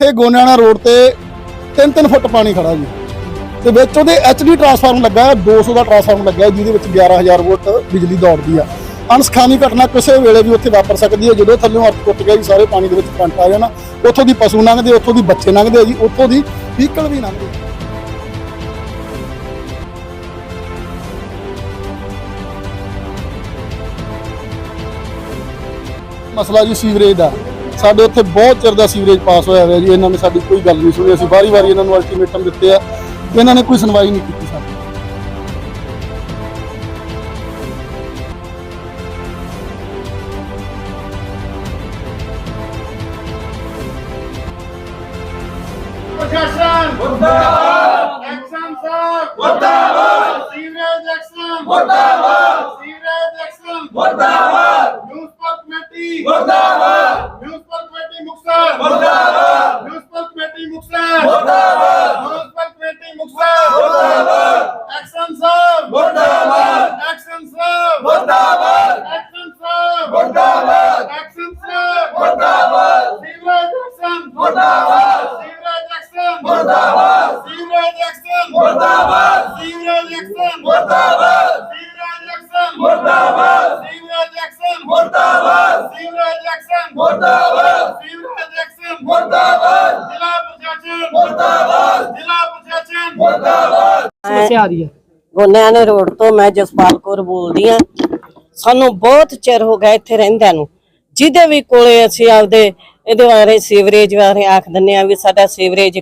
ਇੱਥੇ ਗੋਨਿਆਣਾ ਰੋਡ ਤੇ 3-3 ਫੁੱਟ ਪਾਣੀ ਖੜਾ ਜੀ। ਤੇ ਵਿੱਚ ਉਹਦੇ ਐਚਡੀ ਟਰਾਂਸਫਾਰਮਰ ਲੱਗਾ ਹੈ 200 ਦਾ ਟਰਾਂਸਫਾਰਮਰ ਲੱਗਾ ਹੈ, ਜਿਹਦੇ ਵਿੱਚ 11000 ਵੋਲਟ ਬਿਜਲੀ ਦੌੜਦੀ ਆ। ਅਣਸਖਾਮੀ ਘਟਨਾ ਕਿਸੇ ਵੇਲੇ ਵੀ ਉੱਥੇ ਵਾਪਰ ਸਕਦੀ ਹੈ, ਜਦੋਂ ਥੱਲੇੋਂ ਅਰਥ ਟੁੱਟ ਗਿਆ ਜੀ, ਸਾਰੇ ਪਾਣੀ ਦੇ ਵਿੱਚ ਕਰੰਟ ਆ ਜਾਣਾ, ਉੱਥੋਂ ਦੀ ਪਸ਼ੂ ਲੰਘਦੇ, ਉੱਥੋਂ ਦੀ ਬੱਚੇ ਲੰਘਦੇ ਆ ਜੀ, ਉੱਥੋਂ ਦੀ ਵਹੀਕਲ ਵੀ ਲੰਘਦੇ ਮਸਲਾ ਜੀ ਸੀਵਰੇਜ ਦਾ। ਸਾਡੇ ਉੱਥੇ ਬਹੁਤ ਚਿਰ ਦਾ ਸੀਵਰੇਜ ਪਾਸ ਹੋਇਆ ਹੋਇਆ ਜੀ ਇਹਨਾਂ ਨੇ ਸਾਡੀ ਕੋਈ ਗੱਲ ਨਹੀਂ ਸੁਣੀ ਅਸੀਂ ਵਾਰੀ ਵਾਰੀ ਇਹਨਾਂ ਨੂੰ ਅਲਟੀਮੇਟਮ ਦਿੱਤੇ ਆ। ਇਹਨਾਂ ਨੇ ਕੋਈ ਸੁਣਵਾਈ ਨਹੀਂ ਕੀਤੀ ਸਾਡੀ। ਪ੍ਰਸ਼ਾਸਨ ਮੁਰਦਾਬਾਦ। ਐਕਸ਼ਨ ਸਾਹਿਬ ਮੁਰਦਾਬਾਦ। ਸੀਵਰੇਜ ਐਕਸ਼ਨ ਮੁਰਦਾਬਾਦ। ਸੀਵਰੇਜ ਐਕਸ਼ਨ ਮੁਰਦਾਬਾਦ। ਮਿਊਨਿਸਪਲ ਕਮੇਟੀ ਮੁਰਦਾਬਾਦ ਮਿਊਨਿਸਪਲ ਕਮੇਟੀ ਮੁਕਤਸਰ ਮੁਰਦਾਬਾਦ ਮਿਊਨਿਸਪਲ ਕਮੇਟੀ ਮੁਕਤਸਰ ਮੁਰਦਾਬਾਦ ਮਿਊਨਿਸਪਲ ਕਮੇਟੀ ਮੁਕਤਸਰ ਮੁਰਦਾਬਾਦ ਐਕਸ਼ਨ ਸਾਹਿਬ ਮੁਰਦਾਬਾਦ ਐਕਸ਼ਨ ਸਾਹਿਬ ਮੁਰਦਾਬਾਦ ਐਕਸ਼ਨ ਸਾਹਿਬ ਮੁਰਦਾਬਾਦ ਐਕਸ਼ਨ ਸਾਹਿਬ ਮੁਰਦਾਬਾਦ ਸੀਵਰੇਜ ਐਕਸ਼ਨ ਮੁਰਦਾਬਾਦ ਸੀਵਰੇਜ ਐਕਸ਼ਨ ਮੁਰਦਾਬਾਦ ਸੀਵਰੇਜ ਐਕਸ਼ਨ ਮੁਰਦਾਬਾਦ ਸੀਵਰੇਜ ਐਕਸ਼ਨ ਮੁਰਦਾਬਾਦ ਸੀਵਰੇਜ ਐਕਸ਼ਨ ਮੁਰਦਾਬਾਦ ਸੀਵਰੇਜ ਐਕਸ਼ਨ ਮੁਰਦਾਬਾਦ ਸੀਵਰੇਜ ਐਕਸ਼ਨ ਮੁਰਦਾਬਾਦ ਸੀਵਰੇਜ ਐਕਸ਼ਨ ਮੁਰਦਾਬਾਦ ਜ਼ਿਲ੍ਹਾ ਪ੍ਰਸ਼ਾਸਨ ਮੁਰਦਾਬਾਦ ਜ਼ਿਲ੍ਹਾ ਪ੍ਰਸ਼ਾਸਨ ਮੁਰਦਾਬਾਦ ਸਮੱਸਿਆ ਆ ਰਹੀ ਹੈ। ਗੋਨਿਆਣੇ ਰੋਡ ਤੋਂ ਮੈਂ ਜਸਪਾਲ ਕੌਰ ਬੋਲਦੀ ਆ ਸਾਨੂੰ ਬਹੁਤ ਚਿਰ ਹੋ ਗਿਆ ਇੱਥੇ ਰਹਿੰਦਿਆਂ ਨੂੰ। ਜਿਹਦੇ ਵੀ ਕੋਲੇ ਅਸੀਂ ਆਪਦੇ ਇਹਦੇ ਬਾਰੇ ਸੀਵਰੇਜ ਬਾਰੇ ਆਖ ਦਿੰਨੇ ਆ ਵੀ ਸਾਡਾ ਸੀਵਰੇਜ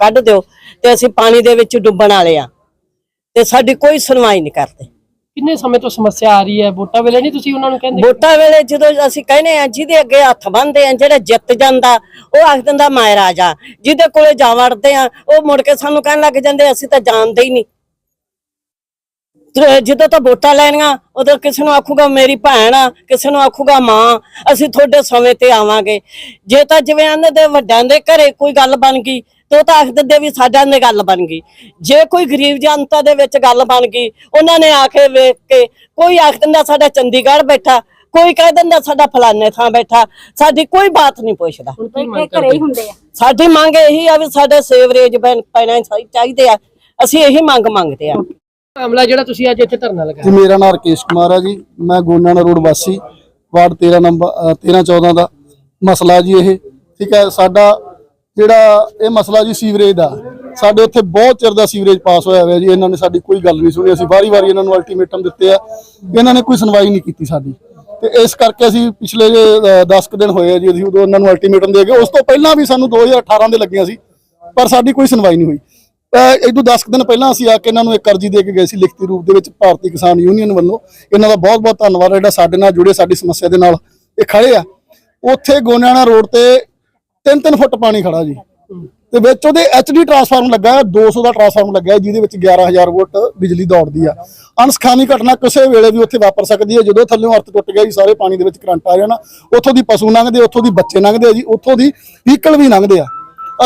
ਕੱਢ ਦਿਓ ਤੇ ਅਸੀਂ ਪਾਣੀ ਦੇ ਵਿੱਚ ਡੁੱਬਣ ਵਾਲੇ ਆ। ਤੇ ਸਾਡੀ ਕੋਈ ਸੁਣਵਾਈ ਨਹੀਂ ਕਰਦੇ। ਕਿੰਨੇ ਸਮੇਂ ਤੋਂ ਸਮੱਸਿਆ ਆ ਰਹੀ ਹੈ? ਵੋਟਾਂ ਵੇਲੇ ਨਹੀਂ ਤੁਸੀਂ ਉਹਨਾਂ ਨੂੰ ਕਹਿੰਦੇ? ਵੋਟਾਂ ਵੇਲੇ ਜਦੋਂ ਅਸੀਂ ਕਹਿੰਦੇ ਆ ਜਿਹਦੇ ਅੱਗੇ ਹੱਥ ਬੰਨਦੇ ਆ ਜਿਹੜਾ ਜਿੱਤ ਜਾਂਦਾ ਉਹ ਆਖ ਦਿੰਦਾ ਮੈਂ ਰਾਜਾ। ਜਿਹਦੇ ਕੋਲੇ ਜਾ ਵੜਦੇ ਆ ਉਹ ਮੁੜ ਕੇ ਸਾਨੂੰ ਕਹਿਣ ਲੱਗ ਜਾਂਦੇ ਅਸੀਂ ਤਾਂ ਜਾਣਦੇ ਹੀ ਨਹੀਂ। ਜਦੋਂ ਤਾਂ ਵੋਟਾਂ ਲੈਣੀਆਂ ਉਦੋਂ ਕਿਸੇ ਨੂੰ ਆਖੂਗਾ ਮੇਰੀ ਭੈਣ ਆ। ਕਿਸੇ ਨੂੰ ਆਖੂਗਾ ਮਾਂ ਅਸੀਂ ਤੁਹਾਡੇ ਸਮੇਂ ਤੇ ਆਵਾਂਗੇ। ਜੇ ਤਾਂ ਜਿਵੇਂ ਆਂਦੇ ਦੇ ਵੱਡਿਆਂ ਦੇ ਘਰੇ ਕੋਈ ਗੱਲ ਬਣ ਗਈ ਤੇ ਤਾਂ ਆਖ ਦਿੰਦੇ ਵੀ ਸਾਡਿਆਂ ਦੇ ਗੱਲ ਬਣ ਗਈ। ਜੇ ਕੋਈ ਗਰੀਬ ਜਨਤਾ ਦੇ ਵਿੱਚ ਗੱਲ ਬਣ ਗਈ ਉਹਨਾਂ ਨੇ ਆ ਕੇ ਵੇਖ ਕੇ ਕੋਈ ਆਖ ਦਿੰਦਾ ਸਾਡਾ ਚੰਡੀਗੜ੍ਹ ਬੈਠਾ ਕੋਈ ਕਹਿ ਦਿੰਦਾ ਸਾਡਾ ਫਲਾਣੇ ਥਾਂ ਬੈਠਾ ਸਾਡੀ ਕੋਈ ਬਾਤ ਨਹੀਂ ਪੁੱਛਦਾ। ਸਾਡੀ ਮੰਗ ਇਹੀ ਆ ਵੀ ਸਾਡੇ ਸੇਵਰੇਜ ਪੈਣਾ ਚਾਹੀ- ਚਾਹੀਦੇ ਆ। ਅਸੀਂ ਇਹੀ ਮੰਗ ਮੰਗਦੇ ਆ। ਮਾਮਲਾ ਜਿਹੜਾ ਤੁਸੀਂ ਅੱਜ ਇੱਥੇ ਧਰਨਾ ਜੀ ਲਗਾਇਆ ਮੇਰਾ ਨਾਮ ਰਕੇਸ਼ ਕੁਮਾਰ ਹੈ ਜੀ। ਮੈਂ ਗੋਨਾਣਾ ਰੋਡ ਵਾਸੀ। ਵਾਰਡ 13 ਨੰਬਰ 13 14 ਦਾ ਮਸਲਾ ਜੀ ਇਹ। ਠੀਕ ਹੈ ਸਾਡਾ ਜਿਹੜਾ ਇਹ ਮਸਲਾ ਜੀ ਸੀਵਰੇਜ ਦਾ, ਸਾਡੇ ਉੱਥੇ ਬਹੁਤ ਚਿਰ ਦਾ ਸੀਵਰੇਜ ਪਾਸ ਹੋਇਆ ਹੋਇਆ ਜੀ, ਇਹਨਾਂ ਨੇ ਸਾਡੀ ਕੋਈ ਗੱਲ ਨਹੀਂ ਸੁਣੀ, ਅਸੀਂ ਵਾਰੀ ਵਾਰੀ ਇਹਨਾਂ ਨੂੰ ਅਲਟੀਮੇਟਮ ਦਿੱਤੇ ਆ, ਇਹਨਾਂ ਨੇ ਕੋਈ ਸੁਣਵਾਈ ਨਹੀਂ ਕੀਤੀ ਸਾਡੀ। ਤੇ ਇਸ ਕਰਕੇ ਅਸੀਂ ਪਿਛਲੇ 10 ਕੁ ਦਿਨ ਹੋਏ ਆ ਜੀ, ਅਸੀਂ ਉਦੋਂ ਇਹਨਾਂ ਨੂੰ ਅਲਟੀਮੇਟਮ ਦੇ ਗਏ ਉਸ ਤੋਂ ਪਹਿਲਾਂ ਵੀ ਸਾਨੂੰ 2018 ਦੇ ਲੱਗੀਆਂ ਸੀ, ਪਰ ਸਾਡੀ ਕੋਈ ਸੁਣਵਾਈ ਨਹੀਂ ਹੋਈ। ਅਹ ਇਹ ਤੋਂ 10 ਕੁ ਦਿਨ ਪਹਿਲਾਂ ਅਸੀਂ ਆ ਕੇ ਇਹਨਾਂ ਨੂੰ ਇੱਕ ਅਰਜੀ ਦੇ ਕੇ ਗਏ ਸੀ ਲਿਖਤੀ ਰੂਪ ਦੇ ਵਿੱਚ ਭਾਰਤੀ ਕਿਸਾਨ ਯੂਨੀਅਨ ਵੱਲੋਂ। ਇਹਨਾਂ ਦਾ ਬਹੁਤ ਬਹੁਤ ਧੰਨਵਾਦ, ਜਿਹੜਾ ਸਾਡੇ ਨਾਲ ਜੁੜੇ, ਸਾਡੀ ਸਮੱਸਿਆ ਦੇ ਨਾਲ ਇਹ ਖੜੇ ਆ। ਉੱਥੇ ਗੋਨਿਆਣਾ ਰੋਡ ਤੇ 3-3 ਫੁੱਟ ਪਾਣੀ ਖੜਾ ਜੀ। ਤੇ ਵਿੱਚ ਉਹਦੇ ਐਚਡੀ ਟਰਾਂਸਫਾਰਮਰ ਲੱਗਾ ਹੈ 200 ਦਾ ਟਰਾਂਸਫਾਰਮਰ ਲੱਗਾ ਹੈ ਜਿਹਦੇ ਵਿੱਚ 11000 ਵੋਲਟ ਬਿਜਲੀ ਦੌੜਦੀ ਆ। ਅਣਸਖਾਮੀ ਘਟਨਾ ਕਿਸੇ ਵੇਲੇ ਵੀ ਉੱਥੇ ਵਾਪਰ ਸਕਦੀ ਹੈ। ਜਦੋਂ ਥੱਲੇੋਂ ਅਰਥ ਟੁੱਟ ਗਿਆ ਜੀ ਸਾਰੇ ਪਾਣੀ ਦੇ ਵਿੱਚ ਕਰੰਟ ਆ ਜਾਣਾ ਉੱਥੋਂ ਦੀ ਪਸ਼ੂ ਲੰਘਦੇ, ਉੱਥੋਂ ਦੀ ਬੱਚੇ ਲੰਘਦੇ ਆ ਜੀ, ਉੱਥੋਂ ਦੀ ਵਹੀਕਲ ਵੀ ਲੰਘਦੇ ਆ।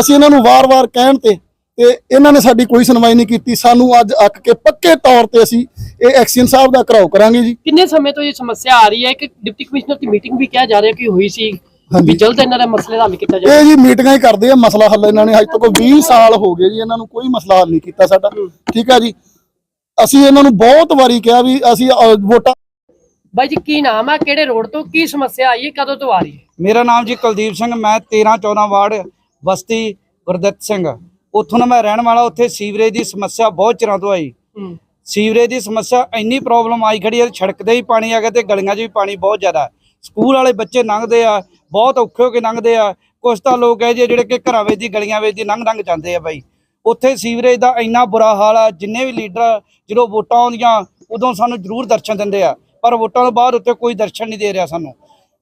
ਅਸੀਂ ਇਹਨਾਂ ਨੂੰ ਵਾਰ-ਵਾਰ ਕਹਿਣ ਤੇ ਤੇ ਇਹਨਾਂ ਨੇ ਸਾਡੀ ਕੋਈ ਸੁਣਵਾਈ ਨਹੀਂ ਕੀਤੀ। ਸਾਨੂੰ ਅੱਜ ਅੱਕ ਕੇ ਪੱਕੇ ਤੌਰ ਤੇ ਅਸੀਂ ਇਹ ਐਕਸ਼ਨ ਸਾਹਿਬ ਦਾ ਘਰਾਓ ਕਰਾਂਗੇ ਜੀ। ਕਿੰਨੇ ਸਮੇਂ ਤੋਂ ਇਹ ਸਮੱਸਿਆ ਆ ਰਹੀ ਹੈ ਕਿ ਡਿਪਟੀ ਕਮਿਸ਼ਨਰ ਦੀ ਮੀਟਿੰਗ ਵੀ ਕਿਹਾ ਜਾ ਰਿਹਾ ਕਿ ਹੋਈ ਸੀ ਵੀ ਜਲਦ ਇਹਨਾਂ ਦਾ ਮਸਲੇ ਦਾ ਹੱਲ ਕੀਤਾ ਜਾਵੇ। ਇਹ ਜੀ ਮੀਟਿੰਗਾਂ ਹੀ ਕਰਦੇ ਆ ਮਸਲਾ ਹੱਲ ਇਹਨਾਂ ਨੇ। ਅੱਜ ਤੱਕ 20 ਸਾਲ ਹੋ ਗਏ ਜੀ ਇਹਨਾਂ ਨੂੰ ਕੋਈ ਮਸਲਾ ਹੱਲ ਨਹੀਂ ਕੀਤਾ ਸਾਡਾ। ਠੀਕ ਹੈ ਜੀ? ਅਸੀਂ ਇਹਨਾਂ ਨੂੰ ਬਹੁਤ ਵਾਰੀ ਕਿਹਾ ਵੀ ਅਸੀਂ ਵੋਟਾਂ ਬਾਈ ਜੀ ਕੀ ਨਾਮ ਹੈ ਕਿਹੜੇ ਰੋਡ ਤੋਂ ਕੀ ਸਮੱਸਿਆ ਆਈ ਹੈ? ਕਦੋਂ ਤੋਂ ਆ ਰਹੀ ਹੈ? ਮੇਰਾ ਨਾਮ ਜੀ ਕੁਲਦੀਪ ਸਿੰਘ ਮੈਂ 13 14 ਵਾਰਡ ਬਸਤੀ ਗੁਰਦਿੱਤ ਸਿੰਘ। ਉੱਥੋਂ ਦਾ ਮੈਂ ਰਹਿਣ ਵਾਲਾ ਉੱਥੇ ਸੀਵਰੇਜ ਦੀ ਸਮੱਸਿਆ ਬਹੁਤ ਚਿਰਾਂ ਤੋਂ ਆਈ। ਸੀਵਰੇਜ ਦੀ ਸਮੱਸਿਆ ਇੰਨੀ ਪ੍ਰੋਬਲਮ ਆਈ ਖੜੀ ਹੈ ਸੜਕ ਤੇ ਹੀ ਪਾਣੀ ਆ ਗਿਆ ਤੇ ਗਲੀਆਂ 'ਚ ਵੀ ਪਾਣੀ ਬਹੁਤ ਜ਼ਿਆਦਾ। ਸਕੂਲ ਵਾਲੇ ਬੱਚੇ ਲੰਘਦੇ ਆ ਬਹੁਤ ਔਖੇ ਹੋ ਕੇ ਲੰਘਦੇ ਆ। ਕੁਝ ਤਾਂ ਲੋਕ ਹੈ ਜਿਹੜੇ ਕਿ ਘਰਾਂ ਵਿੱਚ ਦੀ ਗਲੀਆਂ ਵਿੱਚ ਦੀ ਲੰਘ ਲੰਘ ਜਾਂਦੇ ਆ ਬਾਈ। ਉੱਥੇ ਸੀਵਰੇਜ ਦਾ ਇੰਨਾ ਬੁਰਾ ਹਾਲ ਆ ਜਿੰਨੇ ਵੀ ਲੀਡਰ ਜਦੋਂ ਵੋਟਾਂ ਆਉਂਦੀਆਂ ਉਦੋਂ ਸਾਨੂੰ ਜ਼ਰੂਰ ਦਰਸ਼ਨ ਦਿੰਦੇ ਆ। ਪਰ ਵੋਟਾਂ ਤੋਂ ਬਾਅਦ ਉੱਥੇ ਕੋਈ ਦਰਸ਼ਨ ਨਹੀਂ ਦੇ ਰਿਹਾ ਸਾਨੂੰ।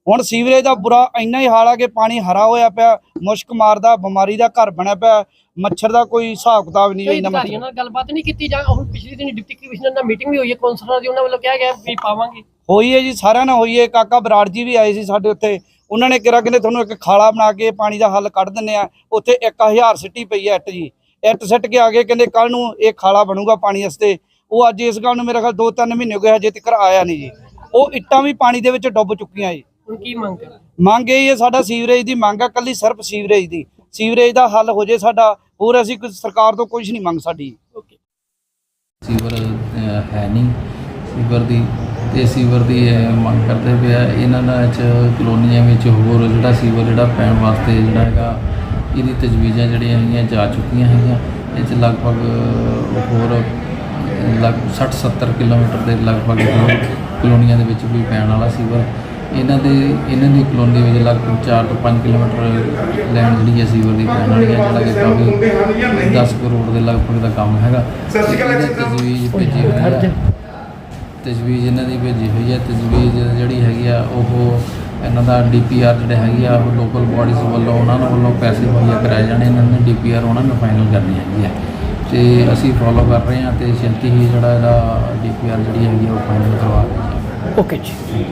ਹੁਣ ਸੀਵਰੇਜ ਦਾ ਬੁਰਾ ਇੰਨਾ ਹੀ ਹਾਲ ਆ ਕਿ ਪਾਣੀ ਹਰਾ ਹੋਇਆ ਪਿਆ ਮੁਸ਼ਕ ਮਾਰਦਾ ਬਿਮਾਰੀ ਦਾ ਘਰ ਬਣਿਆ ਪਿਆ ਮੱਛਰ ਦਾ ਕੋਈ ਹਿਸਾਬ ਕਿਤਾਬ ਨਹੀਂ ਇੰਨਾ ਅਧਿਕਾਰੀਆਂ ਨਾਲ ਗੱਲਬਾਤ ਨਹੀਂ ਕੀਤੀ ਜਾਂ ਹੁਣ ਪਿਛਲੇ ਦਿਨ ਡਿਪਟੀ ਕਮਿਸ਼ਨਰ ਨਾਲ ਮੀਟਿੰਗ ਵੀ ਹੋਈ ਹੈ ਕੌਂਸਲਰ ਦੀ ਉਹਨਾਂ ਵੱਲੋਂ ਕਿਹਾ ਗਿਆ ਵੀ ਪਾਵਾਂਗੇ। ਹੋਈ ਹੈ ਜੀ ਸਾਰਿਆਂ ਨਾਲ ਹੋਈ ਹੈ। ਕਾਕਾ ਬਰਾੜ ਜੀ ਵੀ ਆਏ ਸੀ ਸਾਡੇ ਉੱਤੇ ਉਹਨਾਂ ਨੇ ਕਿਹਾ ਕਹਿੰਦੇ ਤੁਹਾਨੂੰ ਇੱਕ ਖਾਲਾ ਬਣਾ ਕੇ ਪਾਣੀ ਦਾ ਹੱਲ ਕੱਢ ਦਿੰਨੇ ਆ ਉੱਥੇ 1000 ਸਿੱਟੀ ਪਈ ਹੈ ਇੱਟ ਜੀ। ਇੱਟ ਸਿੱਟ ਕੇ ਆ ਗਏ ਕਹਿੰਦੇ ਕੱਲ ਨੂੰ ਇਹ ਖਾਲਾ ਬਣੂਗਾ ਪਾਣੀ ਵਾਸਤੇ। ਉਹ ਅੱਜ ਇਸ ਗੱਲ ਨੂੰ ਮੇਰੇ ਖਿਆਲ 2-3 ਮਹੀਨੇ ਹੋ ਗਏ ਹਜੇ ਤੱਕ ਆਇਆ ਨਹੀਂ ਜੀ। ਉਹ ਇੱਟਾਂ ਵੀ ਪਾਣੀ ਦੇ ਵਿੱਚ ਡੁੱਬ ਚੁੱਕੀਆਂ ਜੀ। ਹੁਣ ਕੀ ਮੰਗ ਕਰ ਮੰਗ ਇਹ ਹੈ ਸਾਡਾ ਸੀਵਰੇਜ ਦੀ ਮੰਗ ਆ ਕੱਲੀ ਸਿਰਫ ਸੀਵਰੇਜ ਦੀ। ਸੀਵਰੇਜ ਦਾ ਹੱਲ ਹੋ ਜੇ ਸਾਡਾ ਹੋਰ ਅਸੀਂ ਸਰਕਾਰ ਤੋਂ ਕੁਝ ਨਹੀਂ ਮੰਗ ਸਾਡੀ। ਸੀਵਰ ਹੈ ਨਹੀਂ। ਸੀਵਰ ਦੀ ਤੇ ਸੀਵਰ ਦੀ ਅਹ, ਮੰਗ ਕਰਦੇ ਪਿਆ ਇਹਨਾਂ ਦਾ ਚ ਕਲੋਨੀਆਂ ਵਿੱਚ ਹੋਰ ਜਿਹੜਾ ਸੀਵਰ ਜਿਹੜਾ ਪੈਣ ਵਾਸਤੇ ਜਿਹੜਾ ਹੈਗਾ ਇਹਦੀ ਤਜਵੀਜ਼ਾਂ ਜਿਹੜੀਆਂ ਹੈਗੀਆਂ ਜਾ ਚੁੱਕੀਆਂ ਹੈਗੀਆਂ। ਇਹ ਚ ਲਗਭਗ ਹੋਰ ਲਗ 60 70 ਕਿਲੋਮੀਟਰ ਦੇ ਲਗਭਗ ਕਲੋਨੀਆਂ ਦੇ ਵਿੱਚ ਵੀ ਪੈਣ ਵਾਲਾ ਸੀਵਰ। ਇਹਨਾਂ ਦੇ ਇਹਨਾਂ ਦੀ ਕਲੋਨੀ ਵਿੱਚ ਲਗਭਗ 4 ਤੋਂ 5 ਕਿਲੋਮੀਟਰ ਲੈਣ ਜਿਹੜੀ ਹੈ ਸੀਵਰ ਦੀ ਪੈਣ ਵਾਲੀ ਹੈ ਜਿਹੜਾ ਕਿ ਕਾਫੀ 10 ਕਰੋੜ ਦੇ ਲਗਭਗ ਦਾ ਕੰਮ ਹੈਗਾ। ਇਹਦੀ ਤਜਵੀਜ਼ ਭੇਜੀ ਹੋਈ ਹੈ। ਤਜਵੀਜ਼ ਇਹਨਾਂ ਦੀ ਭੇਜੀ ਹੋਈ ਹੈ। ਤਜਵੀਜ਼ ਜਿਹੜੀ ਹੈਗੀ ਆ, ਉਹ ਇਹਨਾਂ ਦਾ ਡੀਪੀਆਰ ਜਿਹੜੇ ਹੈਗੀ ਆ, ਉਹ ਲੋਕਲ ਬਾਡੀਜ਼ ਵੱਲੋਂ, ਉਹਨਾਂ ਨੂੰ ਵੱਲੋਂ ਪੈਸੇ ਮੁਹੱਈਆ ਕਰਾਏ ਜਾਣੇ, ਇਹਨਾਂ ਨੇ ਡੀਪੀਆਰ ਉਹਨਾਂ ਨੂੰ ਫਾਈਨਲ ਕਰਨੀ ਹੈਗੀ ਆ। ਤੇ ਅਸੀਂ ਫੋਲੋ ਕਰ ਰਹੇ ਹਾਂ ਤੇ ਛੇਤੀ ਹੀ ਜਿਹੜਾ ਇਹਦਾ ਡੀਪੀਆਰ ਜਿਹੜੀ ਹੈਗੀ ਆ, ਉਹ ਫਾਈਨਲ ਕਰਵਾ ਰਹੇ ਹਾਂ। ਓਕੇ ਜੀ।